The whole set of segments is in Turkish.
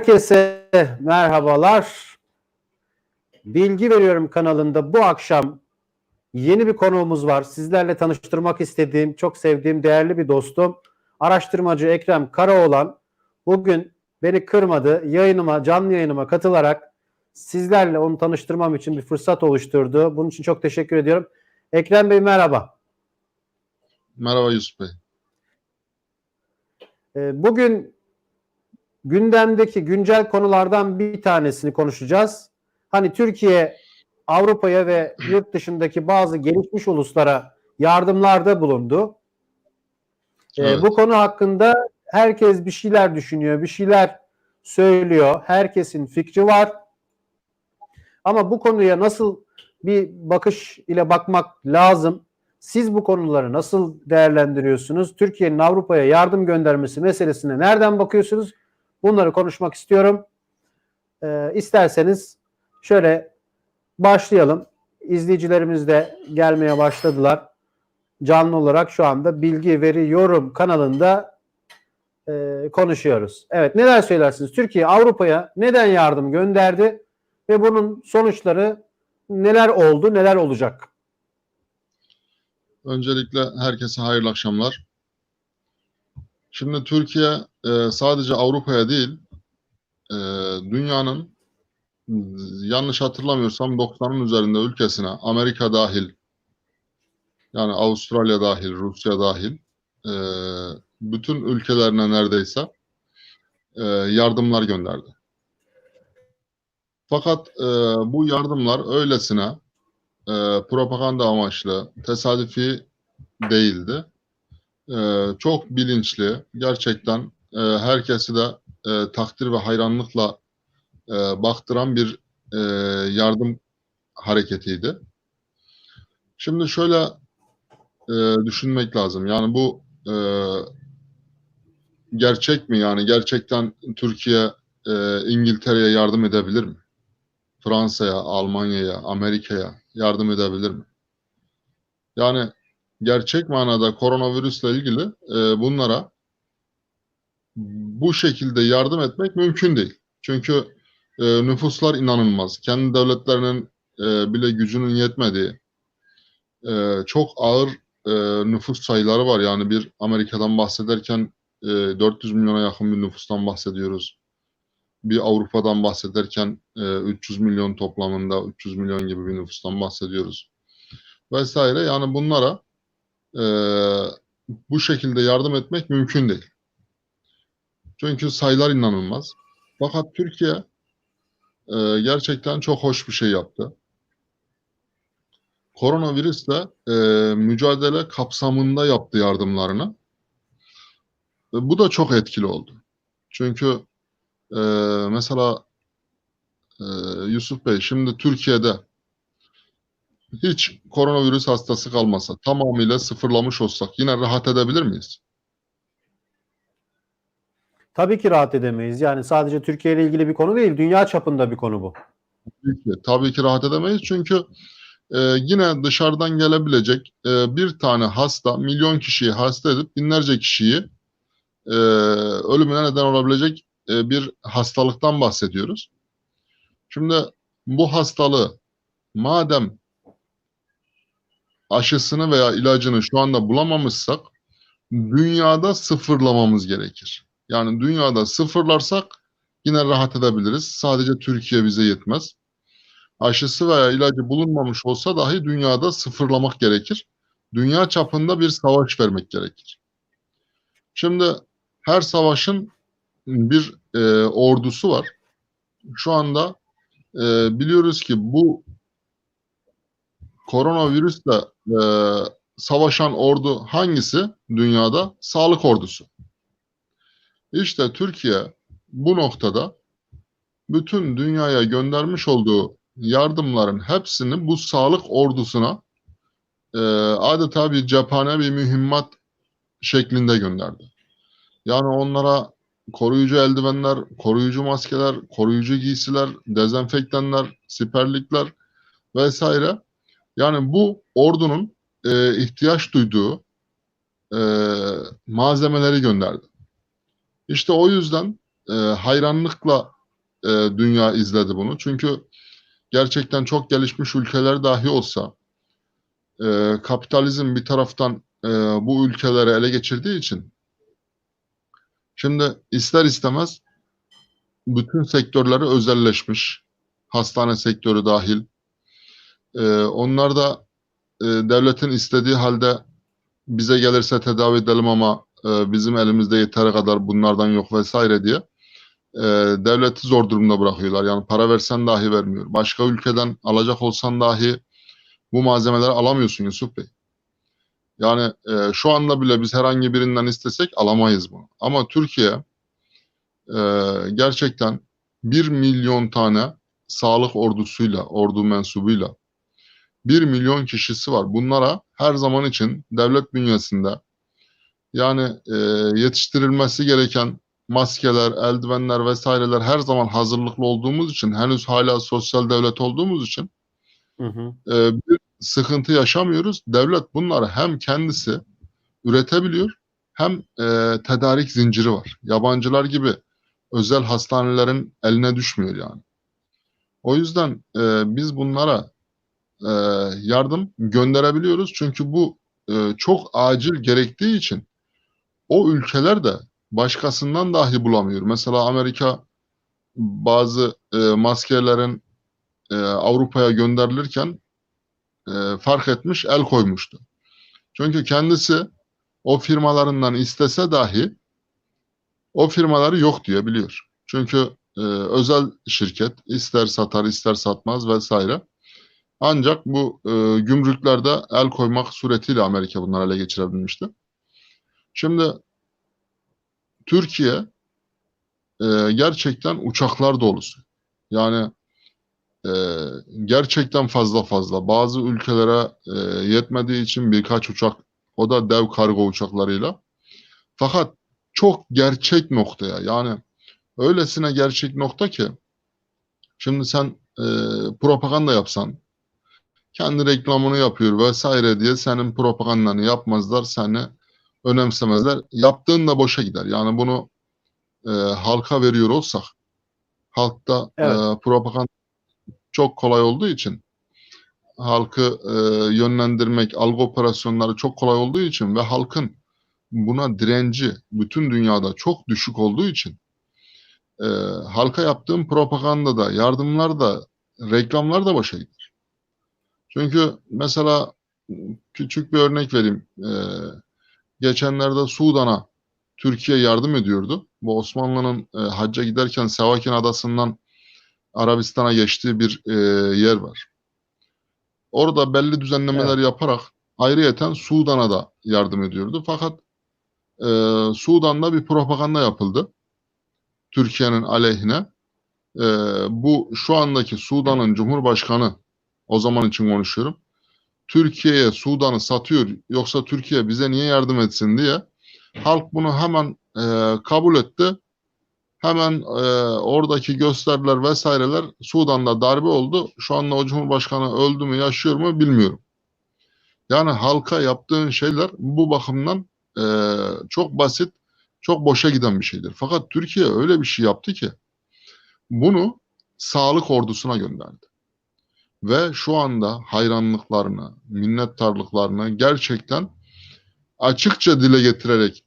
Herkese merhabalar. Bilgi Veriyorum kanalında bu akşam yeni bir konuğumuz var. Sizlerle tanıştırmak istediğim, çok sevdiğim, değerli bir dostum. Araştırmacı Ekrem Karaoğlan bugün beni kırmadı. Yayınıma, canlı yayınıma katılarak sizlerle onu tanıştırmam için bir fırsat oluşturdu. Bunun için çok teşekkür ediyorum. Ekrem Bey merhaba. Merhaba Yusuf Bey. Ee, Bugün gündemdeki güncel konulardan bir tanesini konuşacağız. Hani Türkiye Avrupa'ya ve yurt dışındaki bazı gelişmiş uluslara yardımlarda bulundu. Ee, Evet. Bu konu hakkında herkes bir şeyler düşünüyor, bir şeyler söylüyor. Herkesin fikri var. Ama bu konuya nasıl bir bakış ile bakmak lazım? Siz bu konuları nasıl değerlendiriyorsunuz? Türkiye'nin Avrupa'ya yardım göndermesi meselesine nereden bakıyorsunuz? Bunları konuşmak istiyorum. Ee, isterseniz şöyle başlayalım. İzleyicilerimiz de gelmeye başladılar. Canlı olarak şu anda Bilgi Veri Yorum kanalında e, konuşuyoruz. Evet neler söylersiniz? Türkiye Avrupa'ya neden yardım gönderdi ve bunun sonuçları neler oldu, neler olacak? Öncelikle herkese hayırlı akşamlar. Şimdi Türkiye e, sadece Avrupa'ya değil, e, dünyanın yanlış hatırlamıyorsam 90'ın üzerinde ülkesine, Amerika dahil, yani Avustralya dahil, Rusya dahil, e, bütün ülkelerine neredeyse e, yardımlar gönderdi. Fakat e, bu yardımlar öylesine e, propaganda amaçlı, tesadüfi değildi. E, çok bilinçli, gerçekten e, herkesi de e, takdir ve hayranlıkla e, baktıran bir e, yardım hareketiydi. Şimdi şöyle e, düşünmek lazım. Yani bu e, gerçek mi? Yani gerçekten Türkiye e, İngiltere'ye yardım edebilir mi? Fransa'ya, Almanya'ya, Amerika'ya yardım edebilir mi? Yani gerçek manada koronavirüsle ilgili e, bunlara bu şekilde yardım etmek mümkün değil. Çünkü e, nüfuslar inanılmaz. Kendi devletlerinin e, bile gücünün yetmediği e, çok ağır e, nüfus sayıları var. Yani bir Amerika'dan bahsederken e, 400 milyona yakın bir nüfustan bahsediyoruz bir Avrupa'dan bahsederken e, 300 milyon toplamında 300 milyon gibi bir nüfustan bahsediyoruz. Vesaire yani bunlara e, bu şekilde yardım etmek mümkün değil. Çünkü sayılar inanılmaz. Fakat Türkiye e, gerçekten çok hoş bir şey yaptı. Koronavirüsle e, mücadele kapsamında yaptı yardımlarını. Ve bu da çok etkili oldu. Çünkü ee, mesela e, Yusuf Bey şimdi Türkiye'de hiç koronavirüs hastası kalmasa tamamıyla sıfırlamış olsak yine rahat edebilir miyiz? Tabii ki rahat edemeyiz. Yani sadece Türkiye ile ilgili bir konu değil, dünya çapında bir konu bu. Tabii ki, tabii ki rahat edemeyiz çünkü e, yine dışarıdan gelebilecek e, bir tane hasta milyon kişiyi hasta edip binlerce kişiyi e, ölümüne neden olabilecek e, bir hastalıktan bahsediyoruz. Şimdi bu hastalığı madem aşısını veya ilacını şu anda bulamamışsak dünyada sıfırlamamız gerekir. Yani dünyada sıfırlarsak yine rahat edebiliriz. Sadece Türkiye bize yetmez. Aşısı veya ilacı bulunmamış olsa dahi dünyada sıfırlamak gerekir. Dünya çapında bir savaş vermek gerekir. Şimdi her savaşın bir e, ordusu var. Şu anda e, biliyoruz ki bu koronavirüsle e, savaşan ordu hangisi dünyada? Sağlık ordusu. İşte Türkiye bu noktada bütün dünyaya göndermiş olduğu yardımların hepsini bu sağlık ordusuna e, adeta bir cephane bir mühimmat şeklinde gönderdi. Yani onlara koruyucu eldivenler, koruyucu maskeler, koruyucu giysiler, dezenfektanlar, siperlikler vesaire. Yani bu ordunun e, ihtiyaç duyduğu e, malzemeleri gönderdi. İşte o yüzden e, hayranlıkla e, dünya izledi bunu. Çünkü gerçekten çok gelişmiş ülkeler dahi olsa e, kapitalizm bir taraftan e, bu ülkeleri ele geçirdiği için şimdi ister istemez bütün sektörleri özelleşmiş. Hastane sektörü dahil. E, onlar da e, devletin istediği halde bize gelirse tedavi edelim ama e, bizim elimizde yeteri kadar bunlardan yok vesaire diye e, devleti zor durumda bırakıyorlar. Yani para versen dahi vermiyor. Başka ülkeden alacak olsan dahi bu malzemeleri alamıyorsun Yusuf Bey. Yani e, şu anda bile biz herhangi birinden istesek alamayız bunu. Ama Türkiye e, gerçekten 1 milyon tane sağlık ordusuyla, ordu mensubuyla 1 milyon kişisi var. Bunlara her zaman için devlet bünyesinde yani e, yetiştirilmesi gereken maskeler, eldivenler vesaireler her zaman hazırlıklı olduğumuz için henüz hala sosyal devlet olduğumuz için Hı hı. e, bir sıkıntı yaşamıyoruz. Devlet bunları hem kendisi üretebiliyor hem e, tedarik zinciri var. Yabancılar gibi özel hastanelerin eline düşmüyor yani. O yüzden e, biz bunlara e, yardım gönderebiliyoruz. Çünkü bu e, çok acil gerektiği için o ülkeler de başkasından dahi bulamıyor. Mesela Amerika bazı e, maskelerin Avrupa'ya gönderilirken fark etmiş, el koymuştu. Çünkü kendisi o firmalarından istese dahi o firmaları yok diye biliyor. Çünkü e, özel şirket ister satar ister satmaz vesaire. Ancak bu e, gümrüklerde el koymak suretiyle Amerika bunları ele geçirebilmişti. Şimdi Türkiye e, gerçekten uçaklar dolusu. Yani e, gerçekten fazla fazla. Bazı ülkelere e, yetmediği için birkaç uçak, o da dev kargo uçaklarıyla. Fakat çok gerçek noktaya yani öylesine gerçek nokta ki şimdi sen e, propaganda yapsan kendi reklamını yapıyor vesaire diye senin propagandanı yapmazlar, seni önemsemezler. Yaptığın da boşa gider. Yani bunu e, halka veriyor olsak halkta Evet. e, propaganda çok kolay olduğu için halkı e, yönlendirmek, algı operasyonları çok kolay olduğu için ve halkın buna direnci bütün dünyada çok düşük olduğu için e, halka yaptığım propagandada, yardımlarda, reklamlar da boşa gider. Çünkü mesela küçük bir örnek vereyim. E, geçenlerde Sudan'a Türkiye yardım ediyordu. Bu Osmanlı'nın e, hacca giderken Sevakin Adası'ndan Arabistan'a geçtiği bir e, yer var. Orada belli düzenlemeler yaparak ayrıyeten Sudan'a da yardım ediyordu. Fakat e, Sudan'da bir propaganda yapıldı. Türkiye'nin aleyhine. E, bu şu andaki Sudan'ın Cumhurbaşkanı o zaman için konuşuyorum. Türkiye'ye Sudan'ı satıyor yoksa Türkiye bize niye yardım etsin diye halk bunu hemen e, kabul etti. Hemen e, oradaki gösteriler vesaireler Sudan'da darbe oldu. Şu anda o Cumhurbaşkanı öldü mü yaşıyor mu bilmiyorum. Yani halka yaptığın şeyler bu bakımdan e, çok basit, çok boşa giden bir şeydir. Fakat Türkiye öyle bir şey yaptı ki bunu sağlık ordusuna gönderdi. Ve şu anda hayranlıklarını, minnettarlıklarını gerçekten açıkça dile getirerek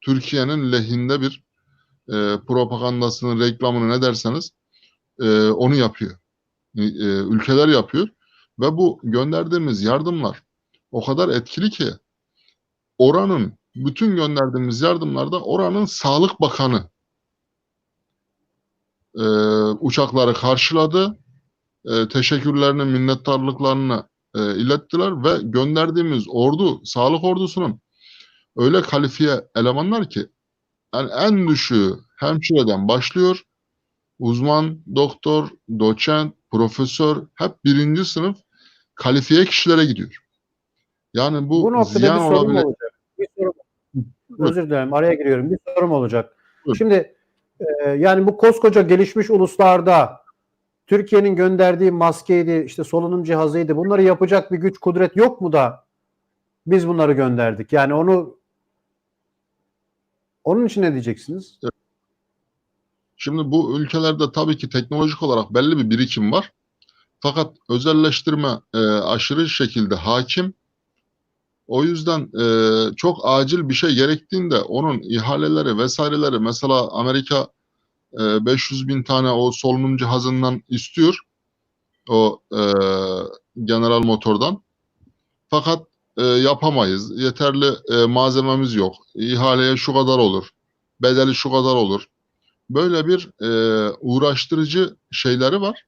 Türkiye'nin lehinde bir e, propagandasını, reklamını ne derseniz e, onu yapıyor. E, e, ülkeler yapıyor ve bu gönderdiğimiz yardımlar o kadar etkili ki oranın bütün gönderdiğimiz yardımlarda oranın Sağlık Bakanı e, uçakları karşıladı. E, teşekkürlerini, minnettarlıklarını e, ilettiler ve gönderdiğimiz ordu, sağlık ordusunun öyle kalifiye elemanlar ki yani en düşüğü hemşireden başlıyor. Uzman, doktor, doçent, profesör hep birinci sınıf kalifiye kişilere gidiyor. Yani bu, Bu noktada ziyan bir sorum olabilir. olacak. Bir. Buyurun. Özür dilerim araya giriyorum. Bir sorum olacak. Buyurun. Şimdi e, yani bu koskoca gelişmiş uluslarda Türkiye'nin gönderdiği maskeydi, işte solunum cihazıydı. Bunları yapacak bir güç, kudret yok mu da biz bunları gönderdik? Yani onu onun için ne diyeceksiniz? Şimdi bu ülkelerde tabii ki teknolojik olarak belli bir birikim var. Fakat özelleştirme e, aşırı şekilde hakim. O yüzden e, çok acil bir şey gerektiğinde onun ihaleleri vesaireleri mesela Amerika e, 500 bin tane o solunum cihazından istiyor. O e, General Motor'dan. Fakat e, yapamayız. Yeterli e, malzememiz yok. İhaleye şu kadar olur. Bedeli şu kadar olur. Böyle bir e, uğraştırıcı şeyleri var.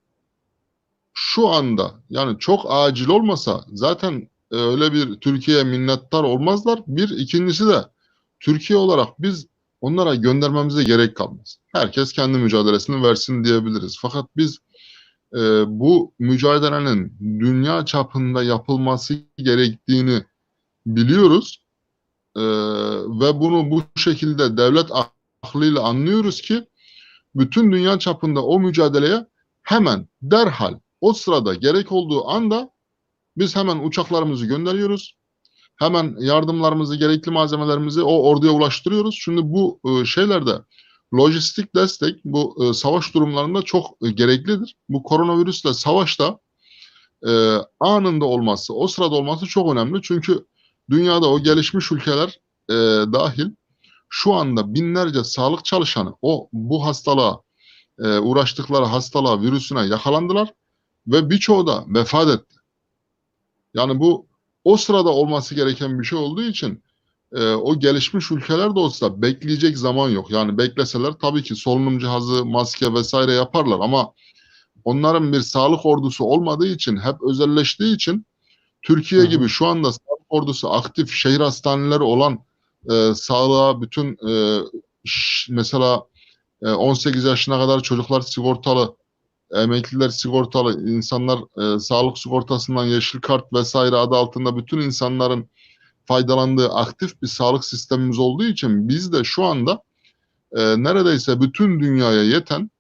Şu anda yani çok acil olmasa zaten e, öyle bir Türkiye'ye minnettar olmazlar. Bir ikincisi de Türkiye olarak biz onlara göndermemize gerek kalmaz. Herkes kendi mücadelesini versin diyebiliriz. Fakat biz e, bu mücadelenin dünya çapında yapılması gerektiğini biliyoruz E, ve bunu bu şekilde devlet aklıyla anlıyoruz ki bütün dünya çapında o mücadeleye hemen derhal o sırada gerek olduğu anda biz hemen uçaklarımızı gönderiyoruz. Hemen yardımlarımızı, gerekli malzemelerimizi o orduya ulaştırıyoruz. Şimdi bu e, şeylerde lojistik destek bu e, savaş durumlarında çok e, gereklidir. Bu koronavirüsle savaşta e, anında olması, o sırada olması çok önemli. Çünkü dünyada o gelişmiş ülkeler e, dahil şu anda binlerce sağlık çalışanı o bu hastalığa e, uğraştıkları hastalığa, virüsüne yakalandılar ve birçoğu da vefat etti. Yani bu o sırada olması gereken bir şey olduğu için e, o gelişmiş ülkelerde olsa bekleyecek zaman yok. Yani bekleseler tabii ki solunum cihazı, maske vesaire yaparlar ama onların bir sağlık ordusu olmadığı için, hep özelleştiği için Türkiye Hı hı. gibi şu anda sağlık ordusu aktif şehir hastaneleri olan e, sağlığa bütün e, mesela e, 18 yaşına kadar çocuklar sigortalı, emekliler sigortalı, insanlar e, sağlık sigortasından yeşil kart vesaire adı altında bütün insanların faydalandığı aktif bir sağlık sistemimiz olduğu için biz de şu anda e, neredeyse bütün dünyaya yeten,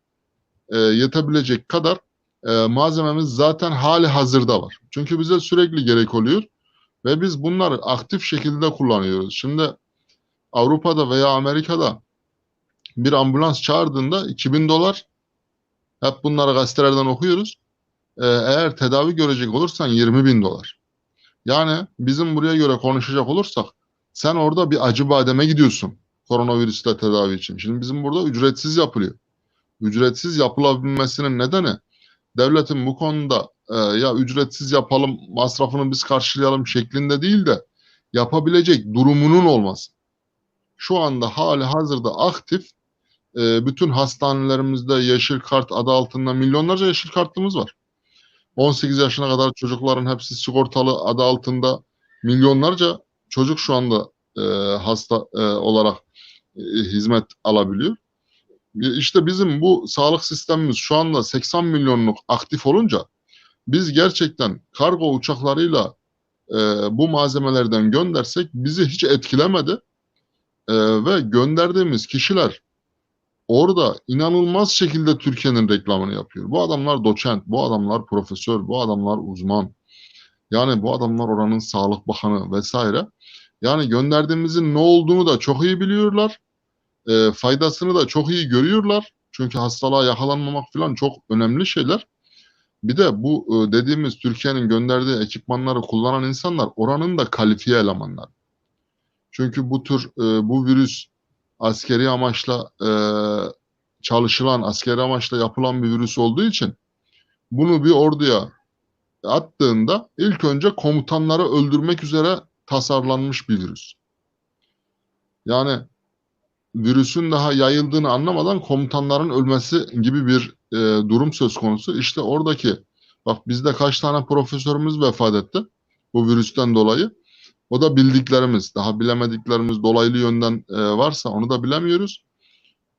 e, yetebilecek kadar e, malzememiz zaten hali hazırda var. Çünkü bize sürekli gerek oluyor ve biz bunları aktif şekilde kullanıyoruz. Şimdi Avrupa'da veya Amerika'da bir ambulans çağırdığında 2000 dolar hep bunları gazetelerden okuyoruz. Ee, eğer tedavi görecek olursan 20 bin dolar. Yani bizim buraya göre konuşacak olursak sen orada bir acı bademe gidiyorsun koronavirüsle tedavi için. Şimdi bizim burada ücretsiz yapılıyor. Ücretsiz yapılabilmesinin nedeni devletin bu konuda e, ya ücretsiz yapalım masrafını biz karşılayalım şeklinde değil de yapabilecek durumunun olması. Şu anda hali hazırda aktif e, bütün hastanelerimizde yeşil kart adı altında milyonlarca yeşil kartımız var. 18 yaşına kadar çocukların hepsi sigortalı adı altında milyonlarca çocuk şu anda e, hasta e, olarak e, hizmet alabiliyor. E, İşte bizim bu sağlık sistemimiz şu anda 80 milyonluk aktif olunca biz gerçekten kargo uçaklarıyla e, bu malzemelerden göndersek bizi hiç etkilemedi. E, ve gönderdiğimiz kişiler orada inanılmaz şekilde Türkiye'nin reklamını yapıyor. Bu adamlar doçent, bu adamlar profesör, bu adamlar uzman. Yani bu adamlar oranın sağlık bakanı vesaire. Yani gönderdiğimizin ne olduğunu da çok iyi biliyorlar. E, faydasını da çok iyi görüyorlar. Çünkü hastalığa yakalanmamak falan çok önemli şeyler. Bir de bu e, dediğimiz Türkiye'nin gönderdiği ekipmanları kullanan insanlar oranın da kalifiye elemanlar. Çünkü bu tür e, bu virüs askeri amaçla e, çalışılan, askeri amaçla yapılan bir virüs olduğu için bunu bir orduya attığında ilk önce komutanları öldürmek üzere tasarlanmış bir virüs. Yani virüsün daha yayıldığını anlamadan komutanların ölmesi gibi bir e, durum söz konusu. İşte oradaki bak bizde kaç tane profesörümüz vefat etti bu virüsten dolayı. O da bildiklerimiz, daha bilemediklerimiz dolaylı yönden e, varsa onu da bilemiyoruz.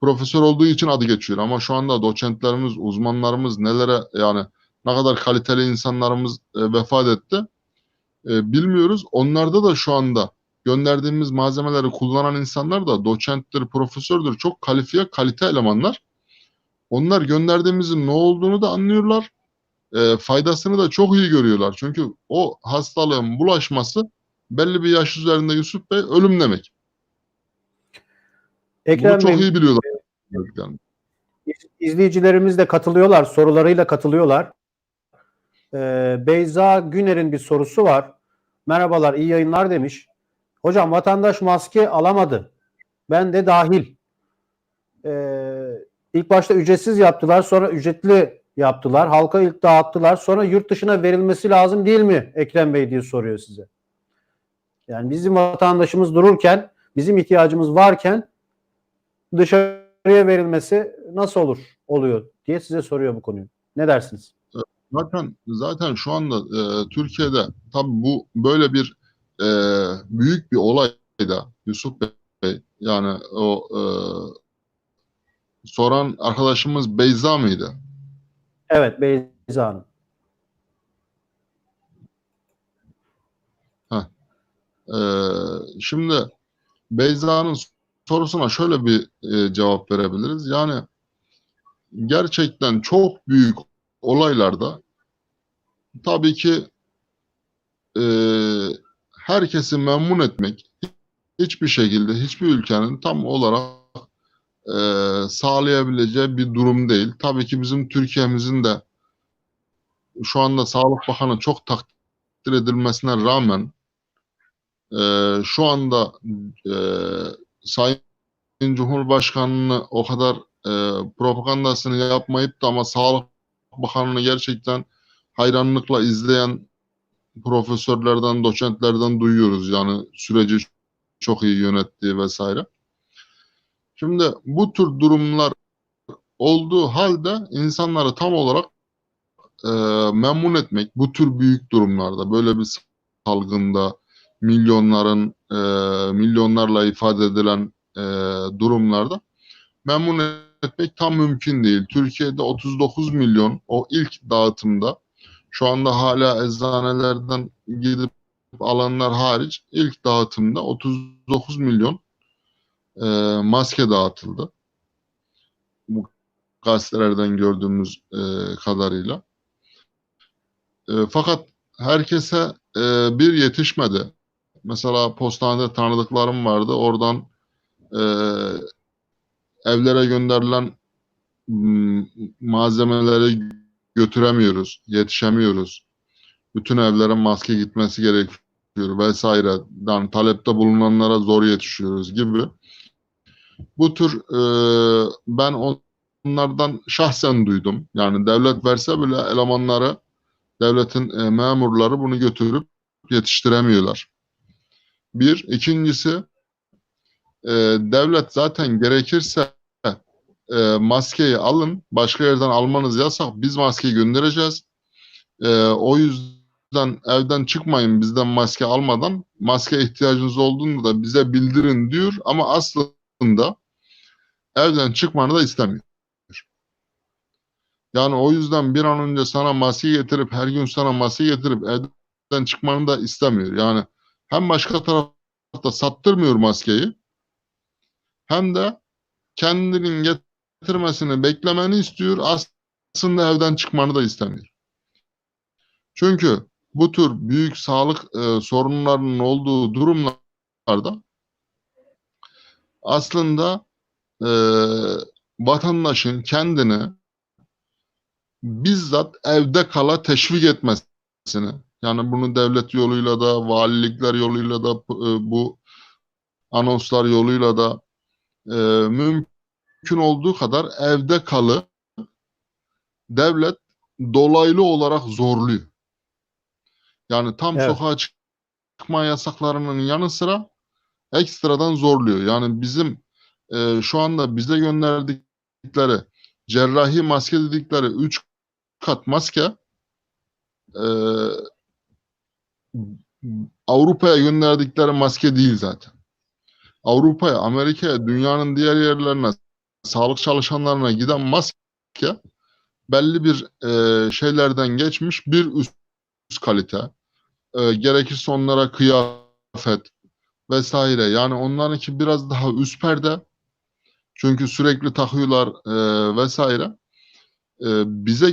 Profesör olduğu için adı geçiyor ama şu anda doçentlerimiz, uzmanlarımız nelere yani ne kadar kaliteli insanlarımız e, vefat etti e, bilmiyoruz. Onlarda da şu anda gönderdiğimiz malzemeleri kullanan insanlar da doçenttir, profesördür. Çok kalifiye, kalite elemanlar. Onlar gönderdiğimizin ne olduğunu da anlıyorlar. E, faydasını da çok iyi görüyorlar. Çünkü o hastalığın bulaşması belli bir yaş üzerinde Yusuf Bey ölüm demek. Ekrem Bunu çok Bey, iyi biliyorlar. İzleyicilerimiz de katılıyorlar, sorularıyla katılıyorlar. Ee, Beyza Güner'in bir sorusu var. Merhabalar, iyi yayınlar demiş. Hocam vatandaş maske alamadı. Ben de dahil. Ee, ilk başta ücretsiz yaptılar, sonra ücretli yaptılar. Halka ilk dağıttılar. Sonra yurt dışına verilmesi lazım değil mi Ekrem Bey diye soruyor size. Yani bizim vatandaşımız dururken, bizim ihtiyacımız varken dışarıya verilmesi nasıl olur oluyor diye size soruyor bu konuyu. Ne dersiniz? Zaten zaten şu anda e, Türkiye'de tabii bu böyle bir e, büyük bir olay da Yusuf Bey yani o e, soran arkadaşımız Beyza mıydı? Evet Beyza Hanım. E, şimdi Beyza'nın sorusuna şöyle bir e, cevap verebiliriz. Yani gerçekten çok büyük olaylarda tabii ki e, herkesi memnun etmek hiçbir şekilde hiçbir ülkenin tam olarak e, sağlayabileceği bir durum değil. Tabii ki bizim Türkiye'mizin de şu anda Sağlık Bakanı çok takdir edilmesine rağmen e, şu anda e, Sayın Cumhurbaşkanı'nı o kadar e, propagandasını yapmayıp da ama Sağlık Bakanı'nı gerçekten hayranlıkla izleyen profesörlerden, doçentlerden duyuyoruz. Yani süreci çok iyi yönettiği vesaire. Şimdi bu tür durumlar olduğu halde insanları tam olarak e, memnun etmek bu tür büyük durumlarda böyle bir salgında milyonların e, milyonlarla ifade edilen e, durumlarda memnun etmek tam mümkün değil. Türkiye'de 39 milyon o ilk dağıtımda şu anda hala eczanelerden gidip alanlar hariç ilk dağıtımda 39 milyon e, maske dağıtıldı. Bu gazetelerden gördüğümüz e, kadarıyla. E, fakat herkese e, bir yetişmedi. Mesela postanede tanıdıklarım vardı. Oradan e, evlere gönderilen m, malzemeleri götüremiyoruz, yetişemiyoruz. Bütün evlere maske gitmesi gerekiyor vesaire. Yani talepte bulunanlara zor yetişiyoruz gibi. Bu tür e, ben onlardan şahsen duydum. Yani devlet verse bile elemanları, devletin e, memurları bunu götürüp yetiştiremiyorlar. Bir. ikincisi e, devlet zaten gerekirse e, maskeyi alın, başka yerden almanız yasak, biz maskeyi göndereceğiz. E, o yüzden evden çıkmayın bizden maske almadan, maske ihtiyacınız olduğunda da bize bildirin diyor ama aslında evden çıkmanı da istemiyor. Yani o yüzden bir an önce sana maske getirip, her gün sana maske getirip evden çıkmanı da istemiyor. Yani hem başka tarafta sattırmıyor maskeyi, hem de kendinin getirmesini beklemeni istiyor. Aslında evden çıkmanı da istemiyor. Çünkü bu tür büyük sağlık e, sorunlarının olduğu durumlarda aslında e, vatandaşın kendini bizzat evde kala teşvik etmesini yani bunu devlet yoluyla da valilikler yoluyla da e, bu anonslar yoluyla da e, mümkün olduğu kadar evde kalı devlet dolaylı olarak zorluyor. Yani tam Evet. sokağa çıkma yasaklarının yanı sıra ekstradan zorluyor. Yani bizim e, şu anda bize gönderdikleri cerrahi maske dedikleri 3 kat maske e, Avrupa'ya gönderdikleri maske değil zaten. Avrupa'ya, Amerika'ya, dünyanın diğer yerlerine, sağlık çalışanlarına giden maske belli bir e, şeylerden geçmiş bir üst, üst kalite. E, gerekirse onlara kıyafet vesaire. Yani onlarınki biraz daha üst perde. Çünkü sürekli takıyorlar e, vesaire. E, bize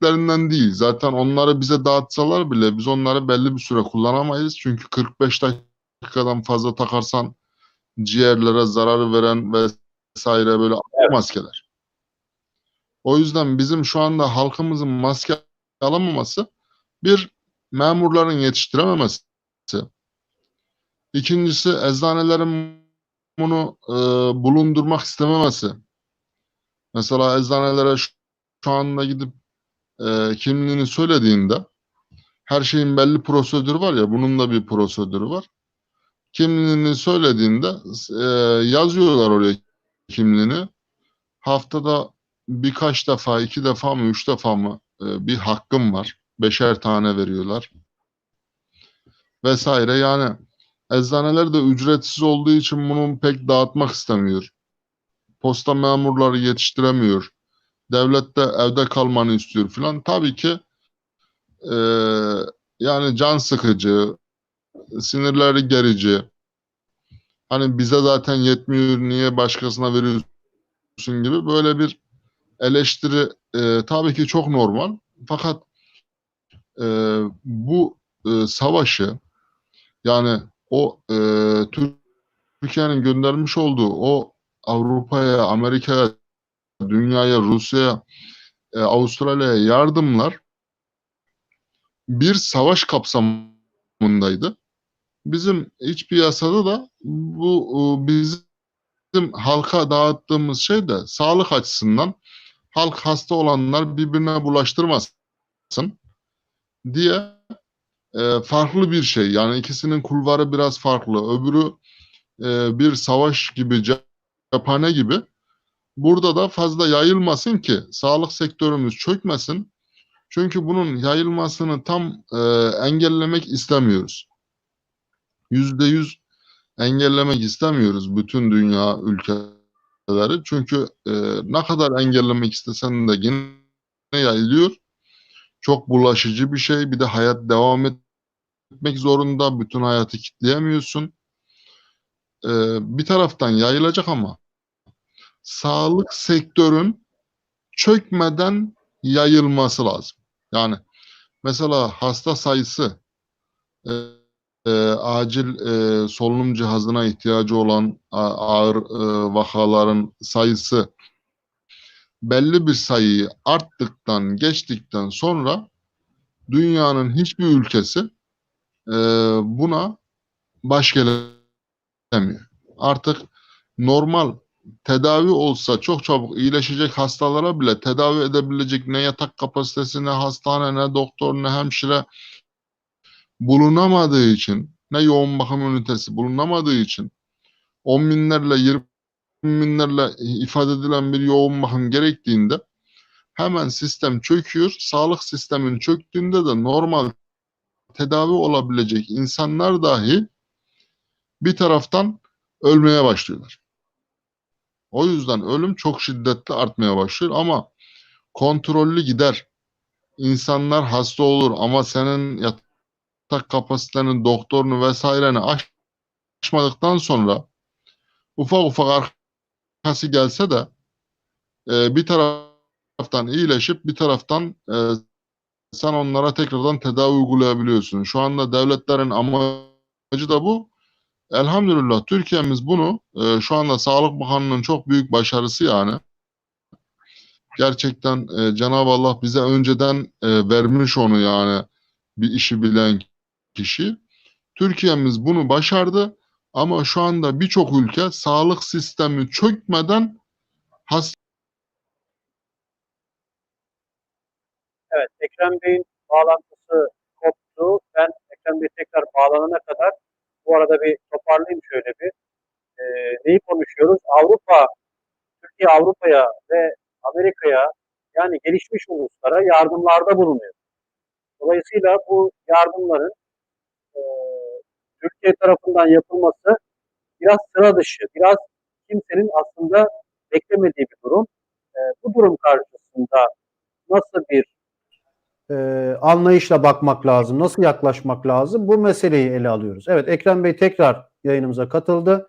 gönderdiklerinden değil. Zaten onları bize dağıtsalar bile biz onları belli bir süre kullanamayız. Çünkü 45 dakikadan fazla takarsan ciğerlere zarar veren vesaire böyle maskeler. O yüzden bizim şu anda halkımızın maske alamaması bir memurların yetiştirememesi. İkincisi eczanelerin bunu e, bulundurmak istememesi. Mesela eczanelere şu, şu anda gidip e, kimliğini söylediğinde her şeyin belli prosedürü var ya bunun da bir prosedürü var. Kimliğini söylediğinde e, yazıyorlar oraya kimliğini. Haftada birkaç defa, iki defa mı, üç defa mı e, bir hakkım var. Beşer tane veriyorlar. Vesaire yani eczaneler de ücretsiz olduğu için bunu pek dağıtmak istemiyor. Posta memurları yetiştiremiyor. Devlet de evde kalmanı istiyor filan. Tabii ki e, yani can sıkıcı, sinirleri gerici. Hani bize zaten yetmiyor, niye başkasına veriyorsun gibi böyle bir eleştiri e, tabii ki çok normal. Fakat e, bu e, savaşı yani o e, Türkiye'nin göndermiş olduğu o Avrupa'ya, Amerika'ya, dünyaya, Rusya'ya, e, Avustralya'ya yardımlar bir savaş kapsamındaydı. Bizim iç piyasada da bu e, bizim halka dağıttığımız şey de sağlık açısından halk hasta olanlar birbirine bulaştırmasın diye e, farklı bir şey. Yani ikisinin kulvarı biraz farklı. Öbürü e, bir savaş gibi, cephane gibi. Burada da fazla yayılmasın ki sağlık sektörümüz çökmesin. Çünkü bunun yayılmasını tam e, engellemek istemiyoruz. Yüzde yüz engellemek istemiyoruz bütün dünya ülkeleri. Çünkü e, ne kadar engellemek istesen de yine yayılıyor. Çok bulaşıcı bir şey. Bir de hayat devam etmek zorunda. Bütün hayatı kitleyemiyorsun. E, bir taraftan yayılacak ama sağlık sektörün çökmeden yayılması lazım. Yani mesela hasta sayısı e, e, acil e, solunum cihazına ihtiyacı olan a, ağır e, vakaların sayısı belli bir sayıyı arttıktan geçtikten sonra dünyanın hiçbir ülkesi e, buna baş gelemiyor. Artık normal tedavi olsa çok çabuk iyileşecek hastalara bile tedavi edebilecek ne yatak kapasitesi ne hastane ne doktor ne hemşire bulunamadığı için ne yoğun bakım ünitesi bulunamadığı için on binlerle 20 binlerle ifade edilen bir yoğun bakım gerektiğinde hemen sistem çöküyor. Sağlık sistemin çöktüğünde de normal tedavi olabilecek insanlar dahi bir taraftan ölmeye başlıyorlar. O yüzden ölüm çok şiddetli artmaya başlıyor ama kontrollü gider. İnsanlar hasta olur ama senin yatak kapasitenin, doktorunu vesaireni aşmadıktan sonra ufak ufak arkası gelse de e, bir taraftan iyileşip bir taraftan e, sen onlara tekrardan tedavi uygulayabiliyorsun. Şu anda devletlerin amacı da bu. Elhamdülillah Türkiye'miz bunu e, şu anda Sağlık Bakanlığı'nın çok büyük başarısı yani. Gerçekten e, Cenab-ı Allah bize önceden e, vermiş onu yani bir işi bilen kişi. Türkiye'miz bunu başardı ama şu anda birçok ülke sağlık sistemi çökmeden hasta Evet, Ekrem Bey'in bağlantısı koptu. Ben Ekrem Bey tekrar bağlanana kadar bu arada bir toparlayayım şöyle bir. Ee, neyi konuşuyoruz? Avrupa, Türkiye Avrupa'ya ve Amerika'ya yani gelişmiş uluslara yardımlarda bulunuyor. Dolayısıyla bu yardımların e, Türkiye tarafından yapılması biraz sıra dışı, biraz kimsenin aslında beklemediği bir durum. E, bu durum karşısında nasıl bir e, anlayışla bakmak lazım, nasıl yaklaşmak lazım? Bu meseleyi ele alıyoruz. Evet Ekrem Bey tekrar yayınımıza katıldı.